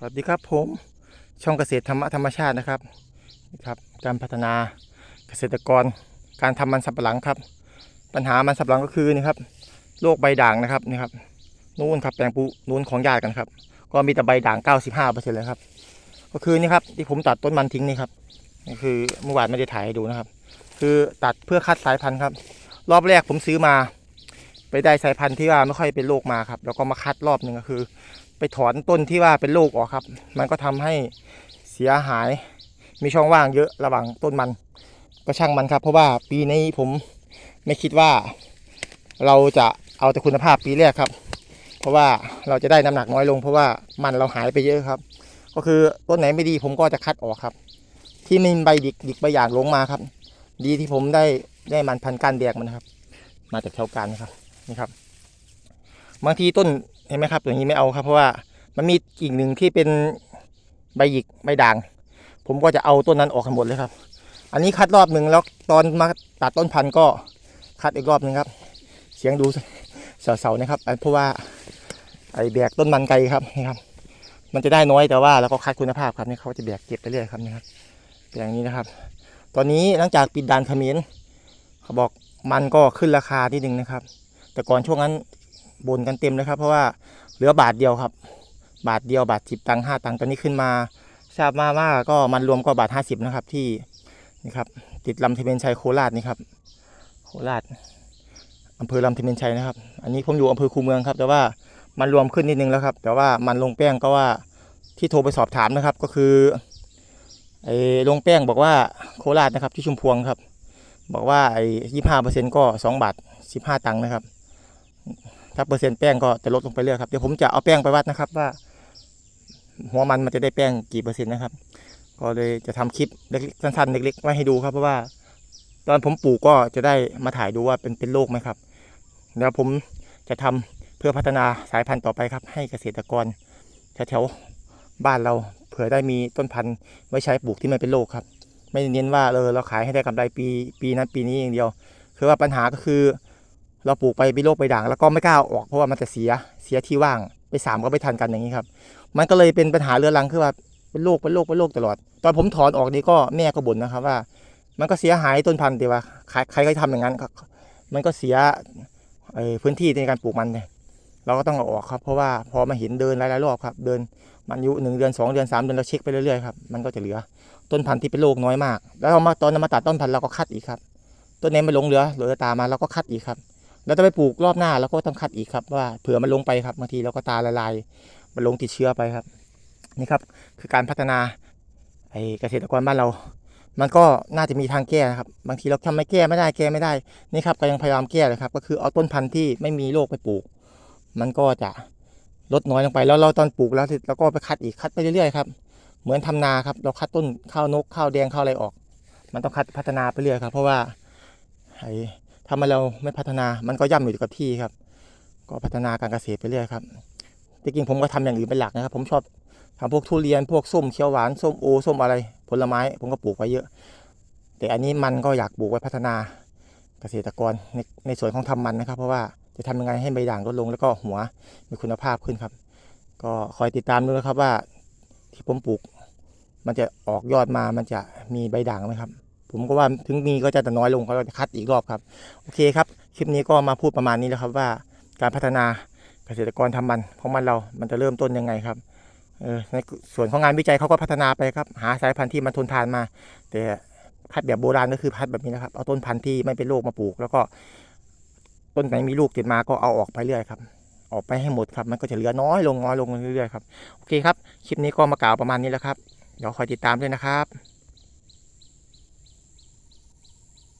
สวัสดีครับผมช่องเกษตรธรรมะธรรมชาตินะครับนี่ครับ การพัฒนาเกษตรกร การทำมันสำปะหลังครับ ปัญหามันสำปะหลังก็คือนี่ครับโรคใบด่างนะครับนี่ครับนู่นครับแปลงปูนู่นของญาติกันครับ ก็มีแต่ใบด่าง 95เปอร์เซ็นต์เลยครับ ก็คือนี่ครับที่ผมตัดต้นมันทิ้งนี่ครับนี่คือเมื่อวานไม่ได้ถ่ายให้ดูนะครับ คือตัดเพื่อคัดสายพันธุ์ครับ รอบแรกผมซื้อมา ไปได้สายพันธุ์ที่ว่าไม่ค่อยเป็นโรคมาครับ แล้วก็มาคัดรอบหนึ่งก็คือ ไปถอนต้นที่ว่าเป็นโรคออกครับ มันก็ทำให้เสียหาย มีช่องว่างเยอะระหว่างต้นมัน ก็ช่างมันครับ เพราะว่าปีนี้ผมไม่คิดว่า เราจะเอาแต่คุณภาพปีแรกครับ เพราะว่าเราจะได้น้ำหนักน้อยลง เพราะว่ามันเราหายไปเยอะครับ ก็คือต้นไหนไม่ดีผมก็จะคัดออกครับ ที่มีใบดิกดิกใบอย่างลงมาครับ ดีที่ผมได้ได้มันพันก้านแดงมันครับ มาจากแถวการนะครับนี่ครับ บางทีต้น เห็นไหมครับอย่างนี้ไม่เอาครับ เพราะว่ามันมีกิ่งหนึ่งที่เป็นใบหยิกใบด่าง ผมก็จะเอาต้นนั้นออกให้หมดเลยครับ อันนี้คัดรอบหนึ่งแล้วตอนมาตัดต้นพันธุ์ก็คัดอีกรอบหนึ่งครับ เสียงดูเสาๆนะครับเพราะว่าไอ้แบกต้นมันไกลครับนี่ครับ มันจะได้น้อยแต่ว่าเราก็คัดคุณภาพครับนี่เขาจะแบกเก็บไปเรื่อยครับนี่ครับอย่างนี้นะครับ ตอนนี้หลังจากปิดด่านขมรเขาบอกมันก็ขึ้นราคาทีหนึ่งนะครับ แต่ก่อนช่วงนั้น บนกันเต็มเลยครับ เพราะว่าเหลือบาทเดียวครับ บาทเดียวบาทสิบตังค์ห้าตังค์ตอนนี้ขึ้นมาทราบมาว่าก็มันรวมก็บาทห้าสิบนะครับ ที่นี่ครับ ติดลำเทเมนชัยโคราชนี่ครับโคราชอำเภอลำเทเมนชัยนะครับ อันนี้ผมอยู่อำเภอคูเมืองครับ แต่ว่ามันรวมขึ้นนิดนึงแล้วครับ แต่ว่ามันลงแป้งก็ว่าที่โทรไปสอบถามนะครับ ก็คือไอ้ลงแป้งบอกว่าโคราชนะครับที่ชุมพวงครับ บอกว่าไอ้ยี่ห้าเปอร์เซ็นต์ก็สองบาทสิบห้าตังค์นะครับ ถ้าเปอร์เซ็นต์แป้งก็จะลดลงไปเรื่อยครับเดี๋ยวผมจะเอาแป้งไปวัดนะครับว่า หัวมันมันจะได้แป้งกี่เปอร์เซ็นต์นะครับ ก็เลยจะทำคลิปเล็กๆสั้นๆเล็กๆไว้ให้ดูครับ เพราะว่า ตอนผมปลูกก็จะได้มาถ่ายดูว่าเป็นเป็นโรคไหมครับเดี๋ยวผมจะทำเพื่อพัฒนาสายพันธุ์ต่อไปครับ ให้เกษตรกรแถวๆบ้านเราเผื่อได้มีต้นพันธุ์ไว้ใช้ปลูกที่ไม่เป็นโรคครับ ไม่เน้นว่าเออเราขายให้ได้กำไรปีปีนั้นปีนี้อย่างเดียว คือว่าปัญหาก็คือ เราปลูกไปมีโรคใบด่าง แล้วก็ไม่กล้าออกเพราะว่ามันจะเสียเสียที่ว่างไปสามก็ไม่ทันกันอย่างนี้ครับ มันก็เลยเป็นปัญหาเรื้อรังคือว่าเป็นโรคเป็นโรคเป็นโรคตลอด ตอนผมถอนออกนี่ก็แม่ก็บ่นนะครับว่า มันก็เสียหายต้นพันธุ์แต่ว่าใครใครก็ทำอย่างนั้นครับมันก็เสียพื้นที่ในการปลูกมันเนี่ยเราก็ต้องเอาออกครับ เพราะว่าพอมาเห็นเดินหลายๆรอบครับ เดินมันอายุหนึ่งเดือนสองเดือนสามเดือนเราเช็คไปเรื่อยๆครับมันก็จะเหลือ ต้นพันธุ์ที่เป็นโรคน้อยมาก แล้วเรามาตอนเรามาตัดต้นพันธุ์เราก็คัดอีกครับต้นนี้ไม่หลงเหลือเหลือตามาเราก็คัดอีกครับ แล้วถ้าไปปลูกรอบหน้าเราก็ต้องคัดอีกครับว่าเผื่อมันลงไปครับบางทีเราก็ตาละลาย มันลงติดเชื้อไปครับ นี่ครับคือการพัฒนาไอ้เกษตรกรบ้านเรา มันก็น่าจะมีทางแก้นะครับ บางทีเราทำไม่แก้ไม่ได้แก้ไม่ได้ นี่ครับก็ยังพยายามแก้เลยครับ ก็คือเอาต้นพันธุ์ที่ไม่มีโรคไปปลูก มันก็จะลดน้อยลงไปแล้วเราตอนปลูกแล้วเราก็ไปคัดอีกคัดไปเรื่อยๆครับเหมือนทำนาครับ เราคัดต้นข้าวนกข้าวแดงข้าวอะไรออก มันต้องคัดพัฒนาไปเรื่อยครับ เพราะว่าไอ ถ้ามาเราไม่พัฒนา มันก็ย่ำอยู่กับที่ครับ ก็พัฒนาการเกษตรไปเรื่อยครับจริงๆผมก็ทำอย่างอื่นเป็นหลักนะครับ ผมชอบทำพวกทุเรียนพวกส้มเขียวหวานส้มโอส้มอะไร ผลไม้ ผมก็ปลูกไว้เยอะ แต่อันนี้มันก็อยากปลูกไว้พัฒนาเกษตรกรในในส่วนของทำมันนะครับ เพราะว่าจะทำยังไงให้ใบด่างลดลงแล้วก็หัวมีคุณภาพขึ้นครับ ก็คอยติดตามดูนะครับว่าที่ผมปลูก มันจะออกยอดมามันจะมีใบด่างไหมครับ ผมก็ว่าถึงมีก็จะแต่น้อยลงเราจะคัดอีกรอบครับ โอเคครับ คลิปนี้ก็มาพูดประมาณนี้แล้วครับว่าการพัฒนาเกษตรกรทำมันของมันเรา มันจะเริ่มต้นยังไงครับออในส่วนของงานวิจัยเขาก็พัฒนาไปครับ หาสายพันธุ์ที่มันทนทานมา แต่พัดแบบโบราณก็คือพัดแบบนี้นะครับ เอาต้นพันธุ์ที่ไม่เป็นโรคมาปลูก แล้วก็ต้นไหนมีลูกติดมาก็เอาออกไปเรื่อยครับ ออกไปให้หมดครับ มันก็จะเหลือน้อยลงน้อยลงเรื่อยๆครับ โอเคครับ คลิปนี้ก็มากล่าวประมาณนี้แล้วครับ เดี๋ยวคอยติดตามด้วยนะครับ